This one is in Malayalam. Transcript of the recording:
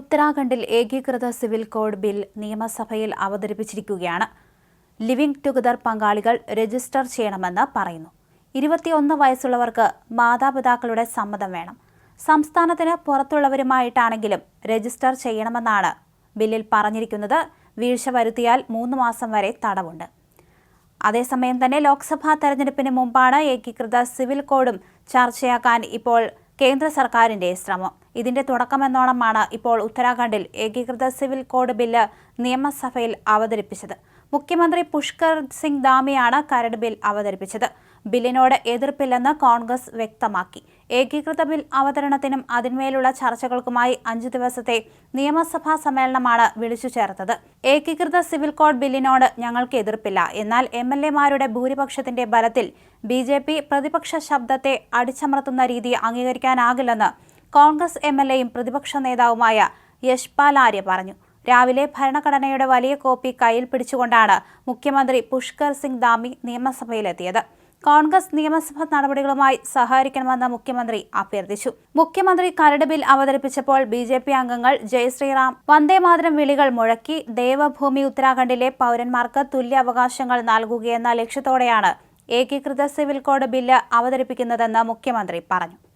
ഉത്തരാഖണ്ഡിൽ ഏകീകൃത സിവിൽ കോഡ് ബിൽ നിയമസഭയിൽ അവതരിപ്പിച്ചിരിക്കുകയാണ്. ലിവിംഗ് ടുഗദർ പങ്കാളികൾ രജിസ്റ്റർ ചെയ്യണമെന്ന് പറയുന്നു. ഇരുപത്തിയൊന്ന് വയസ്സുള്ളവർക്ക് മാതാപിതാക്കളുടെ സമ്മതം വേണം. സംസ്ഥാനത്തിന് പുറത്തുള്ളവരുമായിട്ടാണെങ്കിലും രജിസ്റ്റർ ചെയ്യണമെന്നാണ് ബില്ലിൽ പറഞ്ഞിരിക്കുന്നത്. വീഴ്ച വരുത്തിയാൽ മൂന്ന് മാസം വരെ തടവുണ്ട്. അതേസമയം തന്നെ ലോക്സഭാ തെരഞ്ഞെടുപ്പിന് മുമ്പാണ് ഏകീകൃത സിവിൽ കോഡും ചർച്ചയാക്കാൻ ഇപ്പോൾ കേന്ദ്ര സർക്കാരിന്റെ ശ്രമം. ഇതിന്റെ തുടക്കമെന്നോണമാണ് ഇപ്പോൾ ഉത്തരാഖണ്ഡിൽ ഏകീകൃത സിവിൽ കോഡ് ബില്ല് നിയമസഭയിൽ അവതരിപ്പിച്ചത്. മുഖ്യമന്ത്രി പുഷ്കർ സിംഗ് ധാമിയാണ് കരട് ബിൽ അവതരിപ്പിച്ചത്. ബില്ലിനോട് എതിർപ്പില്ലെന്ന് കോൺഗ്രസ് വ്യക്തമാക്കി. ഏകീകൃത ബിൽ അവതരണത്തിനും അതിന്മേലുള്ള ചർച്ചകൾക്കുമായി അഞ്ചു ദിവസത്തെ നിയമസഭാ സമ്മേളനമാണ് വിളിച്ചു ചേർത്തത്. ഏകീകൃത സിവിൽ കോഡ് ബില്ലിനോട് ഞങ്ങൾക്ക് എതിർപ്പില്ല. എന്നാൽ എം എൽ എമാരുടെ ഭൂരിപക്ഷത്തിന്റെ ബലത്തിൽ ബി പ്രതിപക്ഷ ശബ്ദത്തെ അടിച്ചമർത്തുന്ന രീതി അംഗീകരിക്കാനാകില്ലെന്ന് കോൺഗ്രസ് എം എൽ എയും പ്രതിപക്ഷ നേതാവുമായ യശ്പാൽ ആര്യ പറഞ്ഞു. രാവിലെ ഭരണഘടനയുടെ വലിയ കോപ്പി കയ്യിൽ പിടിച്ചുകൊണ്ടാണ് മുഖ്യമന്ത്രി പുഷ്കർ സിംഗ് ദാമി നിയമസഭയിലെത്തിയത്. കോൺഗ്രസ് നിയമസഭാ നടപടികളുമായി സഹകരിക്കണമെന്ന് മുഖ്യമന്ത്രി അഭ്യർത്ഥിച്ചു. മുഖ്യമന്ത്രി കരട് ബിൽ അവതരിപ്പിച്ചപ്പോൾ ബി ജെ പി അംഗങ്ങൾ ജയ് ശ്രീറാം വന്ദേമാതരം വിളികൾ മുഴക്കി ദേവഭൂമി ഉത്തരാഖണ്ഡിലെ പൗരന്മാർക്ക് തുല്യ അവകാശങ്ങൾ നൽകുകയെന്ന ലക്ഷ്യത്തോടെയാണ് ഏകീകൃത സിവിൽ കോഡ് ബില്ല് അവതരിപ്പിക്കുന്നതെന്ന് മുഖ്യമന്ത്രി പറഞ്ഞു.